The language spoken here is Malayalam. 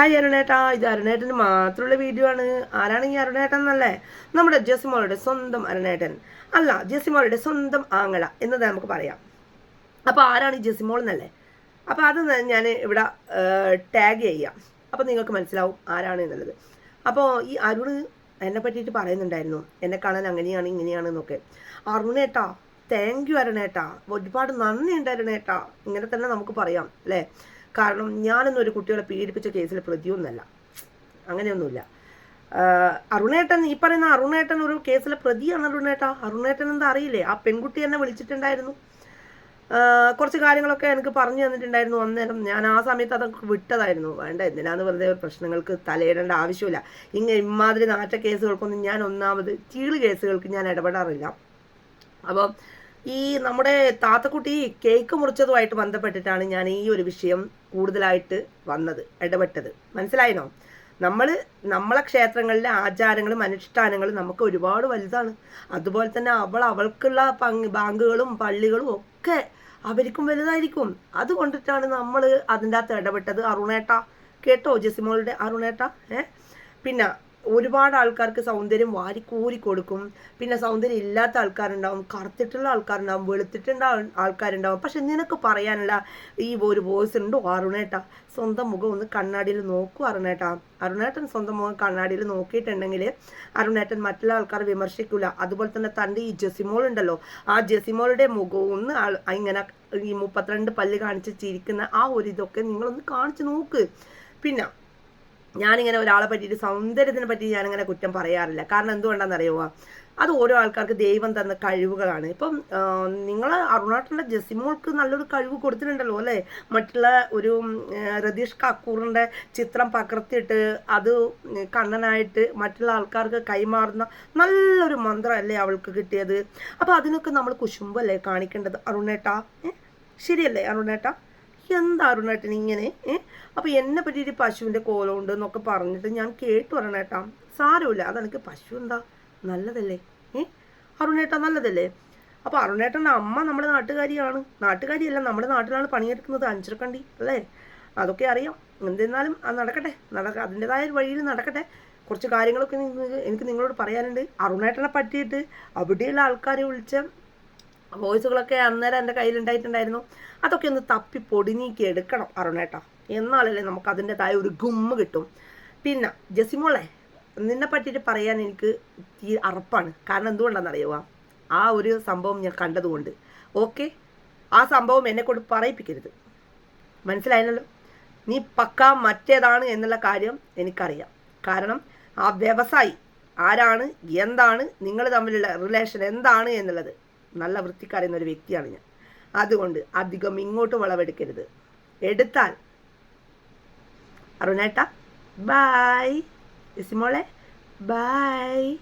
ഹായ് അരുണേട്ടാ. ഇത് അരുണേട്ടന് മാത്രമുള്ള വീഡിയോ ആണ്. ആരാണ് ഈ അരുണേട്ടൻ എന്നല്ലേ? നമ്മുടെ ജസിമോളുടെ സ്വന്തം അരുണേട്ടൻ. അല്ല ജസിമോളുടെ സ്വന്തം ആങ്ങള എന്നത് നമുക്ക് പറയാം. അപ്പോൾ ആരാണ് ഈ ജസിമോൾ എന്നല്ലേ? അപ്പോൾ അത് ഞാൻ ഇവിടെ ടാഗ് ചെയ്യാം. അപ്പോൾ നിങ്ങൾക്ക് മനസ്സിലാവും ആരാണ് എന്നുള്ളത്. അപ്പോൾ ഈ അരുണ് എന്നെ പറ്റിയിട്ട് പറയുന്നുണ്ടായിരുന്നു. എന്നെ കാണാൻ അങ്ങനെയാണ് ഇങ്ങനെയാണ് എന്നൊക്കെ. അരുണേട്ടാ താങ്ക് യു അരുണേട്ടാ. ഒരുപാട് നന്ദിയുണ്ട് അരുണേട്ടാ. ഇങ്ങനെ തന്നെ നമുക്ക് പറയാം അല്ലേ? കാരണം ഞാനൊന്നും ഒരു കുട്ടികളെ പീഡിപ്പിച്ച കേസിൽ പ്രതിയൊന്നല്ല. അങ്ങനെയൊന്നുമില്ല. അരുണേട്ടൻ ഈ പറയുന്ന അരുണേട്ടൻ ഒരു കേസിലെ പ്രതിയാണ് അരുണേട്ട. അരുണേട്ടൻ എന്താ അറിയില്ലേ? ആ പെൺകുട്ടി എന്നെ വിളിച്ചിട്ടുണ്ടായിരുന്നു. കുറച്ച് കാര്യങ്ങളൊക്കെ എനിക്ക് പറഞ്ഞു തന്നിട്ടുണ്ടായിരുന്നു അന്നേരം. ഞാൻ ആ സമയത്ത് അതൊക്കെ വിട്ടതായിരുന്നു. വേണ്ട എന്തിനാന്ന് വെറുതെ പ്രശ്നങ്ങൾക്ക് തലയിടേണ്ട ആവശ്യമില്ല. ഇങ്ങനെ ഇമാതിരി നാറ്റ കേസുകൾക്കൊന്നും ഞാൻ ഒന്നാമത് ചീൾ കേസുകൾക്ക് ഞാൻ ഇടപെടാറില്ല. അപ്പോൾ ഈ നമ്മുടെ താത്തക്കുട്ടി കേക്ക് മുറിച്ചതുമായിട്ട് ബന്ധപ്പെട്ടിട്ടാണ് ഞാൻ ഈ ഒരു വിഷയം കൂടുതലായിട്ട് വന്നത് ഇടപെട്ടത്. മനസ്സിലായിനോ? നമ്മൾ നമ്മളെ ക്ഷേത്രങ്ങളിലെ ആചാരങ്ങളും അനുഷ്ഠാനങ്ങളും നമുക്ക് ഒരുപാട് വലുതാണ്. അതുപോലെ തന്നെ അവൾ അവൾക്കുള്ള പങ്ക് ബാങ്കുകളും പള്ളികളും ഒക്കെ അവർക്കും വലുതായിരിക്കും. അതുകൊണ്ടിട്ടാണ് നമ്മൾ അതിന്റെ അകത്ത് ഇടപെട്ടത്. അരുണേട്ട. കേട്ടോ ജെസിമോളുടെ അരുണേട്ട. ഏ? പിന്നെ ഒരുപാട് ആൾക്കാർക്ക് സൗന്ദര്യം വാരിക്കൂരി കൊടുക്കും. പിന്നെ സൗന്ദര്യം ഇല്ലാത്ത ആൾക്കാരുണ്ടാവും കറുത്തിട്ടുള്ള ആൾക്കാരുണ്ടാവും വെളുത്തിട്ടുള്ള ആൾ- ആൾക്കാരുണ്ടാവും. പക്ഷെ നിനക്ക് പറയാനുള്ള ഈ ഒരു വോയിസ് ഉണ്ട് അരുണേട്ട. സ്വന്തം മുഖം ഒന്ന് കണ്ണാടിയിൽ നോക്കൂ അരുണേട്ട. അരുണേട്ടൻ സ്വന്തം മുഖം കണ്ണാടിയിൽ നോക്കിയിട്ടുണ്ടെങ്കിൽ അരുണേട്ടൻ മറ്റുള്ള ആൾക്കാർ വിമർശിക്കില്ല അതുപോലെ തന്നെ തന്റെ ഈ ജെസിമോൾ ഉണ്ടല്ലോ ആ ജെസിമോളുടെ മുഖവും ഒന്ന് ഇങ്ങനെ ഈ മുപ്പത്തിരണ്ട് പല്ല് കാണിച്ച് ചിരിക്കുന്ന ആ ഒരു ഇതൊക്കെ നിങ്ങളൊന്ന് കാണിച്ച് നോക്ക്. പിന്നെ ഞാനിങ്ങനെ ഒരാളെ പറ്റിയിട്ട് സൗന്ദര്യത്തിനെ പറ്റി ഞാനിങ്ങനെ കുറ്റം പറയാറില്ല. കാരണം എന്തുകൊണ്ടാണെന്നറിയുമോ അത് ഓരോ ആൾക്കാർക്ക് ദൈവം തന്ന കഴിവുകളാണ്. ഇപ്പം നിങ്ങൾ അരുണാട്ടിന്റെ ജസിമോൾക്ക് നല്ലൊരു കഴിവ് കൊടുത്തിട്ടുണ്ടല്ലോ അല്ലേ? മറ്റുള്ള ഒരു രതീഷ് കക്കൂറിന്റെ ചിത്രം പകർത്തിയിട്ട് അത് കണ്ണനായിട്ട് മറ്റുള്ള ആൾക്കാർക്ക് കൈമാറുന്ന നല്ലൊരു മന്ത്രമല്ലേ അവൾക്ക് കിട്ടിയത്? അപ്പോൾ അതിനൊക്കെ നമ്മൾ കുശുമ്പല്ലേ കാണിക്കേണ്ടത്? അരുണേട്ടാ? ശരിയല്ലേ അരുണേട്ടാ? എന്താ അരുണേട്ടൻ ഇങ്ങനെ ഏഹ് അപ്പോൾ എന്നെ പറ്റിയിട്ട് പശുവിന്റെ കോലമുണ്ട് എന്നൊക്കെ പറഞ്ഞിട്ട് ഞാൻ കേട്ടു അരുണേട്ടാ. സാരമില്ല അതെനിക്ക് പശു എന്താ? നല്ലതല്ലേ ഏ? അരുണേട്ടാ നല്ലതല്ലേ? അപ്പോൾ അരുണേട്ടന്റെ അമ്മ നമ്മുടെ നാട്ടുകാരിയാണ്. നാട്ടുകാരിയല്ല നമ്മുടെ നാട്ടിലാണ് പണിയെടുക്കുന്നത് അഞ്ചരക്കണ്ടി അല്ലേ? അതൊക്കെ അറിയാം. എന്തിരുന്നാലും അത് നടക്കട്ടെ നടക്ക അതിന്റെതായ വഴിയിൽ നടക്കട്ടെ. കുറച്ച് കാര്യങ്ങളൊക്കെ എനിക്ക് നിങ്ങളോട് പറയാനുണ്ട്. അരുണേട്ടനെ പറ്റിയിട്ട് അവിടെയുള്ള ആൾക്കാരെ വിളിച്ച് വോയിസുകളൊക്കെ അന്നേരം എന്റെ കയ്യിലുണ്ടായിട്ടുണ്ടായിരുന്നു. അതൊക്കെ ഒന്ന് തപ്പി പൊടിനീക്കി എടുക്കണം അരുണേട്ട എന്നാലല്ലേ നമുക്ക് അതിന്റെതായ ഒരു ഗുമ്മ് കിട്ടും. പിന്നെ ജസിമോളെ നിന്നെ പറ്റിയിട്ട് പറയാൻ എനിക്ക് ഈ അറപ്പാണ്. കാരണം എന്തുകൊണ്ടാണെന്ന് അറിയുക ആ ഒരു സംഭവം ഞാൻ കണ്ടതുകൊണ്ട്. ഓക്കെ? ആ സംഭവം എന്നെ കൊണ്ട് പറയിപ്പിക്കരുത്. മനസ്സിലായല്ലോ? നീ പക്ക മറ്റേതാണ് എന്നുള്ള കാര്യം എനിക്കറിയാം. കാരണം ആ വ്യവസായി ആരാണ് എന്താണ് നിങ്ങൾ തമ്മിലുള്ള റിലേഷൻ എന്താണ് എന്നുള്ളത്. നല്ല വൃത്തിക്കറിയുന്ന ഒരു വ്യക്തിയാണ് ഞാൻ. അതുകൊണ്ട് അധികം ഇങ്ങോട്ട് വളവെടുക്കരുത്. എടുത്താൽ. അരുണേട്ട ബായ് ഇസിമോളെ ബായ്